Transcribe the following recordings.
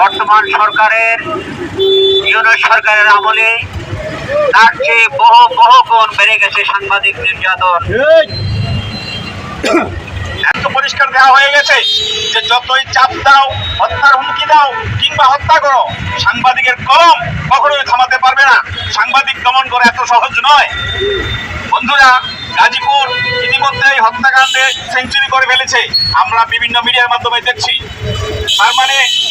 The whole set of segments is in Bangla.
বর্তমান সরকারের ইউনিট সরকারের আমলে তার চেয়ে বহু বহু গুণ বেড়ে গেছে সাংবাদিক নির্যাতন। এত পরিষ্কার দেওয়া হয়ে গেছে যে যতই চাপ দাও হত্যার হুমকি দাও কিংবা হত্যা করো সাংবাদিকের কলম কখনোই থামাতে পারবে না। সাংবাদিক দমন করা এত সহজ নয়। বন্ধুরা গাজীপুর ইতিমধ্যেই হত্যাকাণ্ডে সেঞ্চুরি করে ফেলেছে। আমরা বিভিন্ন মিডিয়ার মাধ্যমে দেখছি।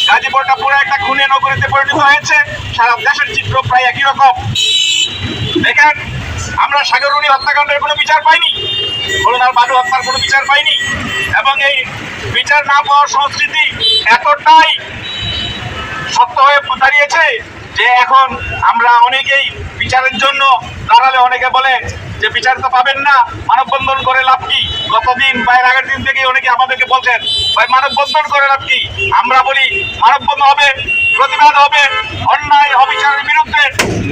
গাজীপুরটা পুরো একটা খুনে নগরীতে পরিণত হয়েছে। সারা দেশের চিত্র প্রায় একই রকম। দেখেন, আমরা সাগরুনি হত্যাকাণ্ডের কোনো বিচার পাইনি। করোনার বালু হত্যার কোনো বিচার পাইনি। এবং এই বিচার না পাওয়ার সংস্কৃতি এতটাই শক্ত হয়ে দাঁড়িয়েছে যে এখন আমরা অনেকেই বিচারের জন্য দাঁড়ালে অনেকে বলে যে বিচার তো পাবেন না, মানববন্ধন করে লাভ কি? গতদিন বা এর আগের দিন থেকে অনেকে আমাদেরকে বলছেন, ভাই মানববন্ধন করে লাভ কি আমরা বলি মানববন্ধন হবে, প্রতিবাদ হবে, অন্যায় অবিচারের বিরুদ্ধে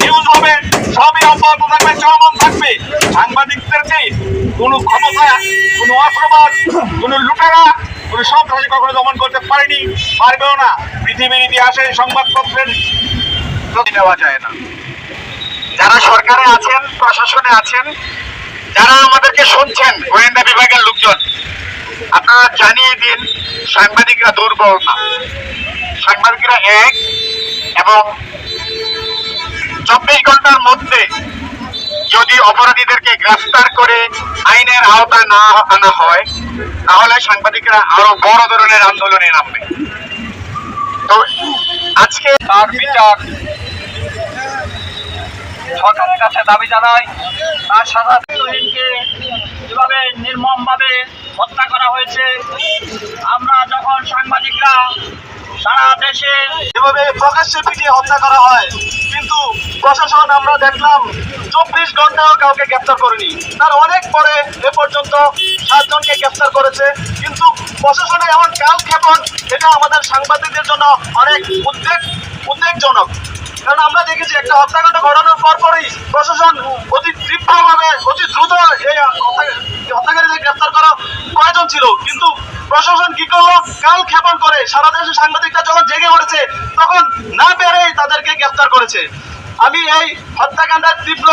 নিউজ হবে, সবই অব্যাহত থাকবে, চলমান থাকবে। সাংবাদিকদেরকে কোনো ক্ষমতা, কোনো অস্ত্রবাদ কোনো লুটেরা, কোনো সন্ত্রাসী কখনো দমন করতে পারেনি, পারবেও না। পৃথিবীর ইতিহাসে সংবাদপত্রের নেওয়া যায় না। যারা সরকারে আছেন, প্রশাসনে আছেন, যারা আমাদেরকে শুনছেন, গোয়েন্দা লোকজন আপনারা জানিয়ে দিন, সাংবাদিকরা দুর্বল না। সাংবাদিকরা এক এবং চব্বিশ ঘণ্টার মধ্যে যদি অপরাধীদেরকে গ্রেফতার করে আইনের আওতায় না আনা হয়, তাহলে সাংবাদিকরা আরও বড় ধরনের আন্দোলনে নামবে। তো আজকে তার বিচার সরকারের কাছে দাবি জানাই, তার সাথে তুহিনকে যেভাবে নির্মমভাবে হত্যা করা হয়েছে। আমরা যখন সাংবাদিকরা সারা দেশে এভাবে প্রকাশ্যে পিটিয়ে হত্যা করা হয়, কিন্তু প্রশাসন আমরা দেখলাম চব্বিশ ঘন্টাও কাউকে গ্রেপ্তার করেনি। তার অনেক পরে এ পর্যন্ত সাতজনকে গ্রেপ্তার করেছে, কিন্তু প্রশাসনের এমন কাল ক্ষেপণ, এটা আমাদের সাংবাদিকদের জন্য অনেক উদ্বেগ, উদ্বেগজনক। কারণ আমরা দেখেছি একটা হত্যাকাণ্ড ঘটানোর পর পরই প্রশাসন অতি তীব্রভাবে অতি দ্রুত এই হত্যাকারীদের গ্রেপ্তার করা প্রয়োজন ছিল। কিন্তু প্রশাসন কি করল? কাল ক্ষেপণ করে সারা দেশে সাংবাদিকরা যখন জেগে উঠেছে, তখন না পেরেই তাদেরকে গ্রেপ্তার করেছে। আমি এই হত্যাকাণ্ডের তীব্র